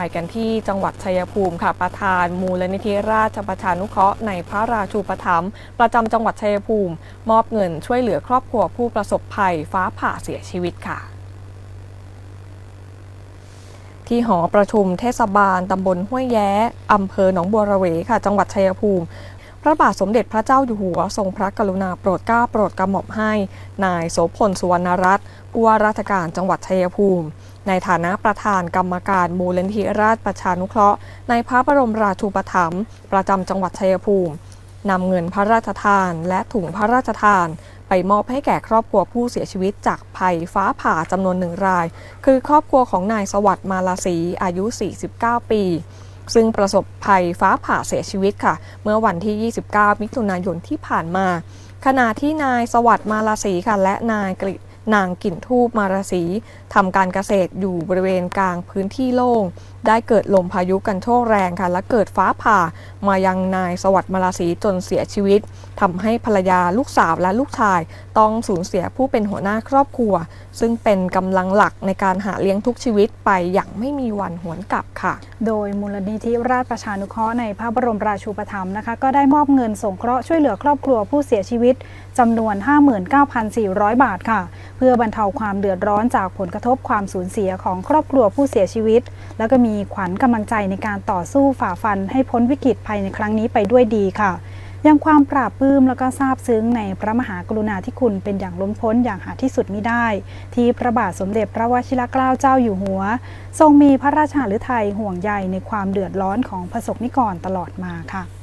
ไปกันที่จังหวัดชัยภูมิค่ะ ประธานมูลนิธิราชประชานุเคราะห์ในพระราชูปถัมภ์ประจำจังหวัดชัยภูมิ มอบเงินช่วยเหลือครอบครัวผู้ประสบภัยฟ้าผ่าเสียชีวิตค่ะที่หอประชุมเทศบาลตำบลห้วยแย้อำเภอหนองบัวระเวค่ะ จังหวัดชัยภูมิ ระบาทสมเด็จพระเจ้าอยู่หัวทรงพระกรุณาโปรดเกล้าโปรดกระหม่อมให้ นายโสพลสุวรรณรัตน์ผู้ว่าราชการจังหวัดชัยภูมิ ในฐานะประธานกรรมการมูลนิธิราชประชานุเคราะห์ ในพระบรมราชูปถัมภ์ประจำจังหวัดชัยภูมินำเงินพระราชทานและถุงพระราชทาน ไปมอบให้แก่ครอบครัวผู้เสียชีวิตจากภัยฟ้าผ่าจำนวนหนึ่งราย คือครอบครัวของนายสวัสดิ์มาลาศีอายุ 49 ปี ซึ่งประสบภัยฟ้าผ่าเสียชีวิตค่ะ เมื่อวันที่ 29 มิถุนายนที่ผ่านมา ขณะที่นายสวัสดิ์มาลาศีค่ะ และนายกฤ นางกลิ่นทูบมาราศีทำการเกษตรอยู่บริเวณกลางพื้นที่โล่ง ได้เกิดลมพายุกันโชกแรงค่ะ และเกิดฟ้าผ่ามายังนายสวัสดิ์มาราศีจนเสียชีวิตทำให้ภรรยาลูกสาวและลูกชาย ต้องสูญเสียผู้เป็นหัวหน้าครอบครัว ซึ่งเป็นกำลังหลักในการหาเลี้ยงทุกชีวิตไปอย่างไม่มีวันหวนกลับค่ะ โดยมูลนิธิราชประชานุเคราะห์ในพระบรมราชูปถัมภ์นะคะ ก็ได้มอบเงินสงเคราะห์ช่วยเหลือครอบครัวผู้เสียชีวิตจำนวน 59,400 บาทค่ะเพื่อบรรเทาความเดือดร้อนจากผลกระทบความสูญเสียของครอบครัวผู้เสียชีวิต แล้วก็มีขวัญกำลังใจในการต่อสู้ฝ่าฟันให้พ้นวิกฤตภัยในครั้งนี้ไปด้วยดีค่ะยังความปราบปลื้มแล้วก็ซาบซึ้งในพระมหากรุณาธิคุณเป็นอย่างล้นพ้นอย่างหาที่สุดมิได้ ที่พระบาทสมเด็จพระวชิรเกล้าเจ้าอยู่หัว ทรงมีพระราชาฤทัยห่วงใยในความเดือดร้อนของประสบนิกรตลอดมาค่ะ